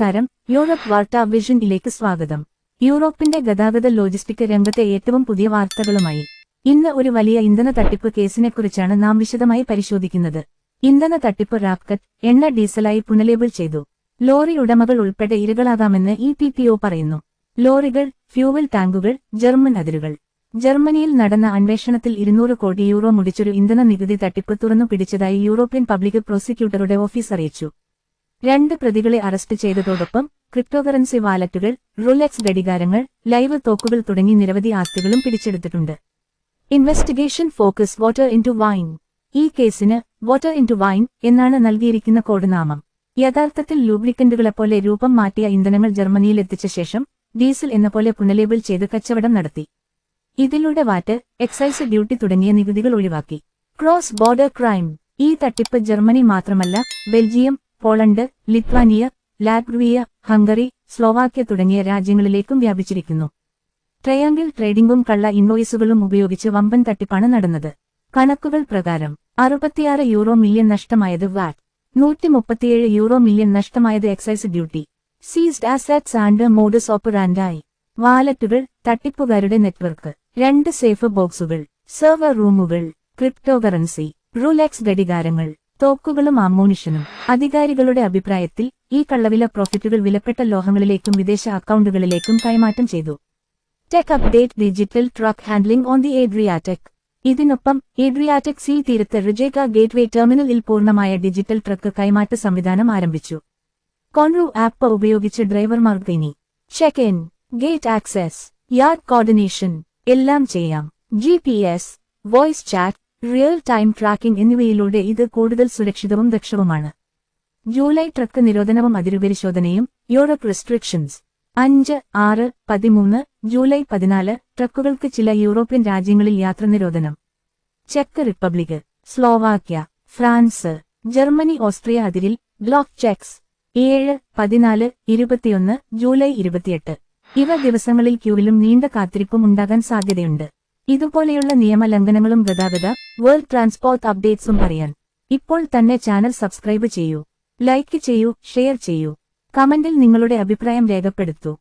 നമസ്കാരം. യൂറോപ്പ് വാർത്താ വിഷനിലേക്ക് സ്വാഗതം. യൂറോപ്പിന്റെ ഗതാഗത ലോജിസ്റ്റിക് രംഗത്തെ ഏറ്റവും പുതിയ വാർത്തകളുമായി. ഇന്ന് ഒരു വലിയ ഇന്ധന തട്ടിപ്പ് കേസിനെക്കുറിച്ചാണ് നാം വിശദമായി പരിശോധിക്കുന്നത്. ഇന്ധന തട്ടിപ്പ് റാപ്കറ്റ് എണ്ണ ഡീസലായി പുനലേബിൾ ചെയ്തു. ലോറി ഉടമകൾ ഉൾപ്പെടെ ഇരകളാകാമെന്ന് ഇ പി പി ഒ പറയുന്നു. ലോറികൾ ഫ്യൂവൽ ടാങ്കുകൾ ജർമ്മൻ അതിരുകൾ. ജർമ്മനിയിൽ നടന്ന അന്വേഷണത്തിൽ ഇരുന്നൂറ് കോടി യൂറോ മുടിച്ചൊരു ഇന്ധന നികുതി തട്ടിപ്പ് തുറന്നു പിടിച്ചതായി യൂറോപ്യൻ പബ്ലിക് പ്രോസിക്യൂട്ടറുടെ ഓഫീസ് അറിയിച്ചു. രണ്ട് പ്രതികളെ അറസ്റ്റ് ചെയ്തതോടൊപ്പം ക്രിപ്റ്റോകറൻസി വാലറ്റുകൾ റുലെക്സ് ഘടികാരങ്ങൾ ലൈവ് തോക്കുകൾ തുടങ്ങി നിരവധി ആസ്തികളും പിടിച്ചെടുത്തിട്ടുണ്ട്. Investigation focus water into wine. ഈ കേസിന് വാട്ടർ ഇൻടു വൈൻ എന്നാണ് നൽകിയിരിക്കുന്ന കോഡ് നാമം. യഥാർത്ഥത്തിൽ ലൂബ്രിക്കന്റുകളെപ്പോലെ രൂപം മാറ്റിയ ഇന്ധനങ്ങൾ ജർമ്മനിയിൽ എത്തിച്ച ശേഷം ഡീസൽ എന്ന പോലെ പുനലേബിൾ ചെയ്ത് കച്ചവടം നടത്തി. ഇതിലൂടെ വാറ്റ് എക്സൈസ് ഡ്യൂട്ടി തുടങ്ങിയ നികുതികൾ ഒഴിവാക്കി. Cross border crime. ഈ തട്ടിപ്പ് ജർമ്മനി മാത്രമല്ല Belgium Poland Lithuania Latvia Hungary Slovakia തുടങ്ങിയ രാജ്യങ്ങളിലേക്കും വ്യാപിച്ചിരിക്കുന്നു. ട്രയാങ്കിൾ ട്രേഡിംഗും കള്ള ഇൻവോയ്സുകളും ഉപയോഗിച്ച് വമ്പൻ തട്ടിപ്പാണ് നടന്നത്. കണക്കുകൾ പ്രകാരം അറുപത്തിയാറ് യൂറോ മില്യൺ നഷ്ടമായത് വാറ്റ് നൂറ്റി മുപ്പത്തിയേഴ് യൂറോ മില്യൺ നഷ്ടമായത് excise duty. Seized assets and modus ഓപ്പറാൻഡായി വാലറ്റുകൾ തട്ടിപ്പുകാരുടെ നെറ്റ്വർക്ക്. രണ്ട് സേഫ് ബോക്സുകൾ. സെർവർ റൂമുകൾ. ക്രിപ്റ്റോകറൻസി. റൂലെക്സ് ഘടികാരങ്ങൾ. തോക്കുകളും അമ്മൂണിഷനും അധികാരികളുടെ അഭിപ്രായത്തിൽ ഈ കള്ളവില പ്രോഫിറ്റുകൾ വിലപ്പെട്ട ലോഹങ്ങളിലേക്കും വിദേശ അക്കൗണ്ടുകളിലേക്കും കൈമാറ്റം ചെയ്തു. Tech update digital truck handling on the Adriatic ഇതിനൊപ്പം ഏഡ്രിയാറ്റെക് സീ തീരത്ത് റിജേക ഗേറ്റ്വേ ടെർമിനലിൽ പൂർണമായ ഡിജിറ്റൽ ട്രക്ക് കൈമാറ്റ സംവിധാനം ആരംഭിച്ചു. കോൺറു ആപ്പ് ഉപയോഗിച്ച് ഡ്രൈവർമാർക്ക് ഇനി check in gate access yard coordination എല്ലാം ചെയ്യാം. G voice chat real time tracking എന്നിവയിലൂടെ ഇത് കൂടുതൽ സുരക്ഷിതവും ദക്ഷവുമാണ്. ജൂലൈ ട്രക്ക് നിരോധനവും അതിരുപരിശോധനയും യൂറോപ്പ് റെസ്ട്രിക്ഷൻസ് അഞ്ച് ആറ് പതിമൂന്ന് ജൂലൈ പതിനാല് ട്രക്കുകൾക്ക് ചില യൂറോപ്യൻ രാജ്യങ്ങളിൽ യാത്ര നിരോധനം. Check Republic Slovakia France Germany Austria അതിരിൽ block checks. ഏഴ് പതിനാല് ഇരുപത്തിയൊന്ന് ജൂലൈ ഇരുപത്തിയെട്ട്. ഇവ ദിവസങ്ങളിൽ ക്യൂവിലും നീണ്ട കാത്തിരിപ്പും ഉണ്ടാകാൻ സാധ്യതയുണ്ട്. ഇതുപോലെയുള്ള നിയമലംഘനങ്ങളും ഗതാഗത വേൾഡ് ട്രാൻസ്പോർട്ട് അപ്ഡേറ്റ്സും അറിയാൻ ഇപ്പോൾ തന്നെ ചാനൽ സബ്സ്ക്രൈബ് ചെയ്യൂ ലൈക്ക് ചെയ്യൂ ഷെയർ ചെയ്യൂ. കമന്റിൽ നിങ്ങളുടെ അഭിപ്രായം രേഖപ്പെടുത്തൂ.